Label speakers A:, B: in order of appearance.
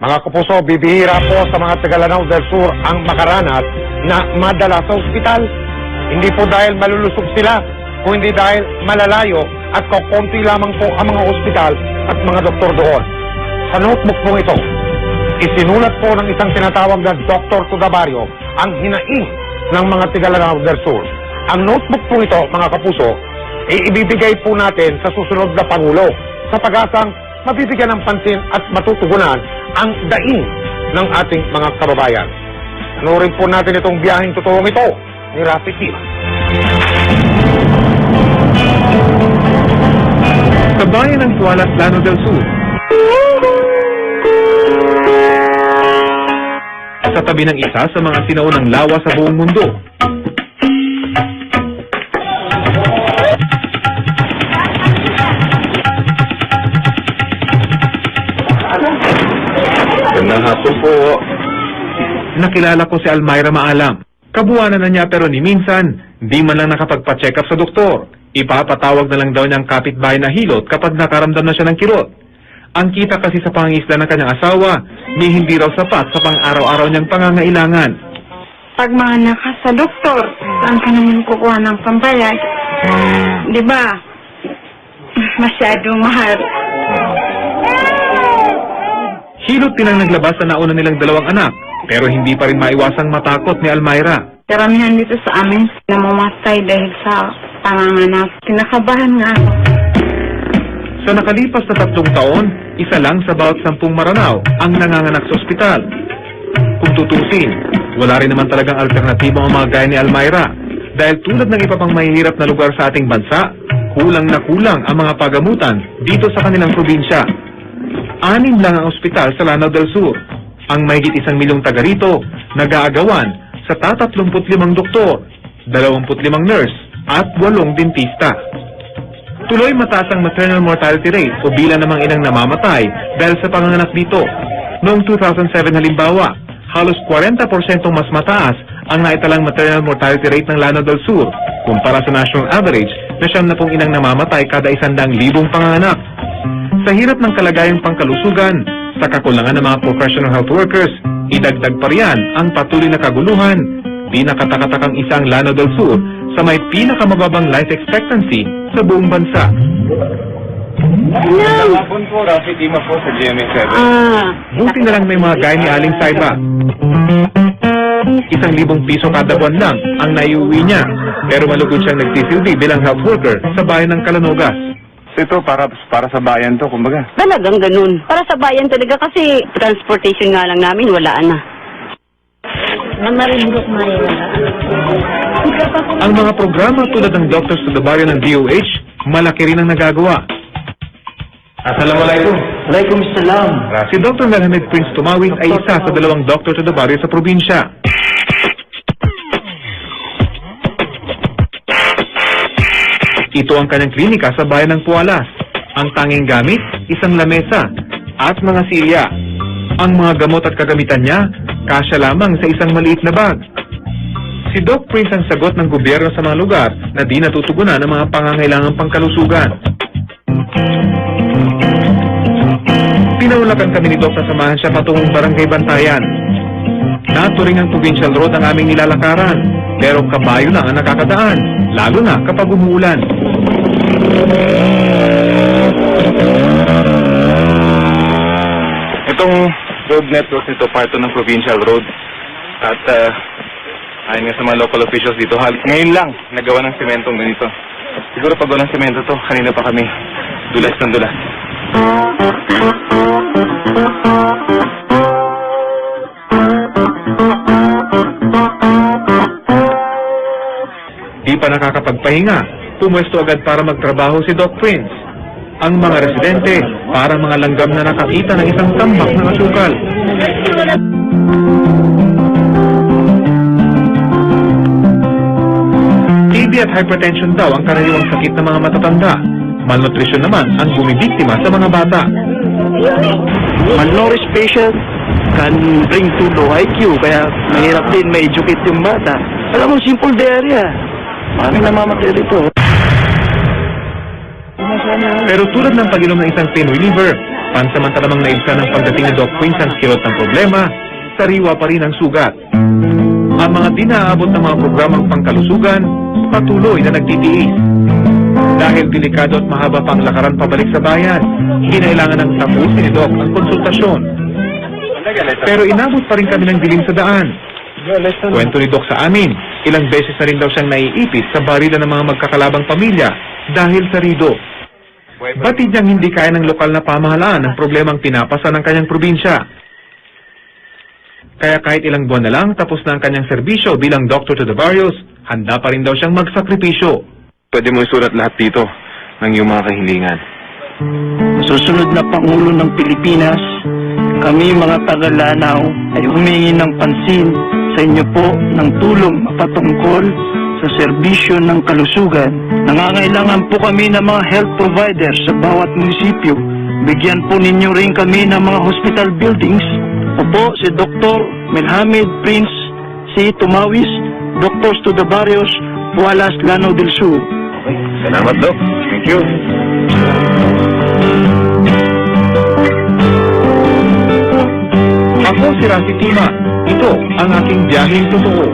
A: Mga kapuso, bibihira po sa mga Tagalanaw del Sur ang makaranas na madala sa ospital. Hindi po dahil malulusog sila, kundi dahil malalayo at kukunti lamang po ang mga ospital at mga doktor doon. Sa notebook po ito, isinulat po ng isang tinatawag na the Barrio ang hinaing ng mga Tagalanaw del Sur. Ang notebook po ito, mga kapuso, ay ibibigay po natin sa susunod na Pangulo sa pag-asang mabibigyan ng pansin at matutugunan ang daing ng ating mga kababayan. Panoorin po natin itong biyaheng totoong ito ni Rafi Kima.
B: Sa bayan ng Tualas, Lano del Sur. Sa tabi ng isa sa mga sinaunang lawa sa buong mundo.
A: Gandang hapon po.
B: Nakilala ko si Almayra Maalam. Kabuwanan na niya pero ni minsan, di man lang nakapagpa-check up sa doktor. Ipapatawag na lang daw niyang kapitbahay na hilot kapag nakaramdam na siya ng kirot. Ang kita kasi sa pangingisda ng kanyang asawa, ni hindi raw sapat sa pang-araw-araw niyang pangangailangan.
C: Pag mga nakas sa doktor, saan ka naman kukuha ng pambayad? Di ba? Masyadong mahal.
B: Hilot din ang naglabas sa nauna nilang dalawang anak, pero hindi pa rin maiwasang matakot ni Almayra.
C: Karamihan dito sa amin namamatay dahil sa panganganak. Kinakabahan nga ako.
B: Sa nakalipas na tatlong taon, isa lang sa bawat sampung maranaw ang nanganganak sa ospital. Kung tutusin, wala rin naman talagang alternatibo ang mga gaya ni Almayra dahil tulad ng iba pang mahihirap na lugar sa ating bansa, kulang na kulang ang mga pagamutan dito sa kanilang probinsya. Anim lang ang ospital sa Lanao del Sur. Ang mahigit isang milyong taga rito, nag-aagawan sa tatatlumput limang doktor, dalawamput limang nurse, at walong dentista. Tuloy mataas ang maternal mortality rate o bilang namang inang namamatay dahil sa panganganak dito. Noong 2007 halimbawa, halos 40% mas mataas ang naitalang maternal mortality rate ng Lanao del Sur kumpara sa national average na siyam na pong inang namamatay kada isandang libong panganganak. Sa hirap ng kalagayang pangkalusugan, sa kakulangan ng mga professional health workers, idagdag pa riyan ang patuloy na kaguluhan. Di nakatakatakang isang Lano del Sur sa may pinakamababang life expectancy sa buong bansa.
D: Hapon po, Rafi Tima po sa GMA7.
C: Ah,
B: Buti na lang may mga gaya ni Aling Saiba. Isang libong piso kada buwan lang ang naiuwi niya. Pero malugod siyang nagsisilbi bilang health worker sa bayan ng Kalanogas.
D: Ito, para, para sa bayan to, kumbaga.
E: Talagang ganun. Para sa bayan talaga kasi transportation nga lang namin, wala na.
B: Ang mga programa tulad ng Doctors to the Barrio ng DOH, malaki rin ang nagagawa. Assalamualaikum.
F: Waalaikumsalam.
B: Si Dr. Melhamed Prince Tumawin ay isa sa dalawang Doctor to the Barrio sa probinsya. Ito ang kanyang klinika sa bayan ng Pualas. Ang tanging gamit, isang lamesa at mga silya. Ang mga gamot at kagamitan niya, kasya lamang sa isang maliit na bag. Si Doc Prince ang sagot ng gobyerno sa mga lugar na di natutugunan ng mga pangangailangang pangkalusugan. Pinaulakan kami ni Doc na samahan siya patungong barangay Bantayan. Naturing ang provincial road ang aming nilalakaran, pero kabayo lang ang nakakadaan, lalo na kapag umuulan.
D: Itong road network nito, part to ng provincial road. At uh, ayon nga sa mga local officials dito, hal ngayon lang nagawa ng sementong ganito. Siguro pag ng semento to, kanina pa kami dulas ng dulas.
B: Pa nakakapagpahinga, pumwesto agad para magtrabaho si Doc Prince. Ang mga residente, para mga langgam na nakakita ng isang tambak ng asukal. TB at hypertension daw ang karaniwang sakit ng mga matatanda. Malnutrisyon naman ang bumibiktima sa mga bata.
F: Malnourished patient can bring to low IQ, kaya mahirap din ma-educate yung bata. Alam mo, simple diarrhea. Maraming namamatay dito.
B: Pero tulad ng pag-inom ng isang pain reliever, Pansamantalamang naibsan ng pagdating ni Doc Quince ang kirot ng problema, sariwa pa rin ang sugat. Ang mga di naaabot ng mga programang pangkalusugan, patuloy na nagtitiis. Dahil delikado at mahaba pang lakaran pabalik sa bayan, kinailangan ng tapusin ni Doc ang konsultasyon. Pero inabot pa rin kami ng dilim sa daan. Kwento ni Doc sa amin, ilang beses na rin daw siyang naiipit sa barila ng mga magkakalabang pamilya dahil sa rido. Batid niyang hindi kaya ng lokal na pamahalaan ang problemang pinapasa ng kanyang probinsya. Kaya kahit ilang buwan na lang tapos na ang kanyang serbisyo bilang Doctor to the Barrios, handa pa rin daw siyang magsakripisyo.
D: Pwede mo isulat lahat dito ng iyong mga kahilingan.
F: Susunod na Pangulo ng Pilipinas, kami mga taga-Lanao ay humingi ng pansin sa inyo po ng tulong patungkol sa serbisyo ng kalusugan. Nangangailangan po kami ng mga health providers sa bawat munisipyo. Bigyan po ninyo rin kami ng mga hospital buildings. Opo, si Dr. Melhamid Prince C. Tumawis, Doctors to the Barrios, Pualas, Lanao del Sur.
D: Salamat, Doc. Thank you.
B: Ako si Rafi Tima. Ito ang aking biyaheng totoo.